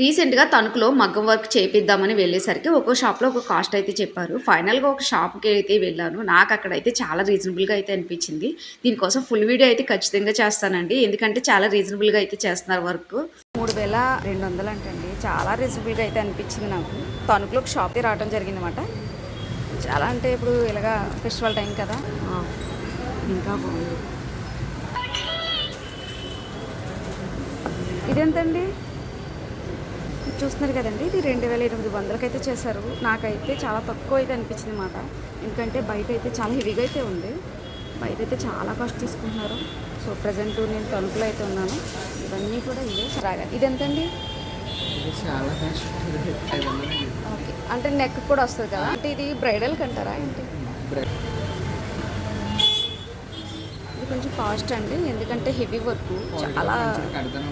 రీసెంట్గా తణుకులో మగ్గం వర్క్ చేపిద్దామని వెళ్ళేసరికి ఒక్కో షాప్లో ఒక కాస్ట్ అయితే చెప్పారు. ఫైనల్గా ఒక షాప్కి అయితే వెళ్ళాను. నాకు అక్కడైతే చాలా రీజనబుల్గా అయితే అనిపించింది. దీనికోసం ఫుల్ వీడియో అయితే ఖచ్చితంగా చేస్తానండి. ఎందుకంటే చాలా రీజనబుల్గా అయితే చేస్తున్నారు వర్క్ మూడు వేల రెండు వందలు అంటండి. చాలా రీజనబుల్గా అయితే అనిపించింది నాకు. తణుకులో ఒక షాప్కి రావడం జరిగింది అనమాట చాలా అంటే ఇప్పుడు ఇలాగా ఫెస్టివల్ టైం కదా. ఇంకా బాగుంది. ఇదెంతండి? ఇది చూస్తున్నారు కదండి ఇది రెండు వేల ఎనిమిది వందలకైతే చేశారు. నాకైతే చాలా తక్కువ అయితే అనిపించింది అనమాట ఎందుకంటే బయట అయితే చాలా హెవీగా అయితే ఉంది. బయట అయితే చాలా కాస్ట్ తీసుకుంటున్నారు. సో ప్రజెంట్ నేను తణుకులో అయితే ఉన్నాను. ఇవన్నీ కూడా ఇవే. రాగా ఇదెంతండి? ఓకే. అంటే నెక్ కూడా వస్తుంది కదా. అంటే ఇది బ్రైడల్కి అంటారా ఏంటి? ఇది కొంచెం కాస్ట్ అండి. ఎందుకంటే హెవీ వర్క్. చాలా కడతాను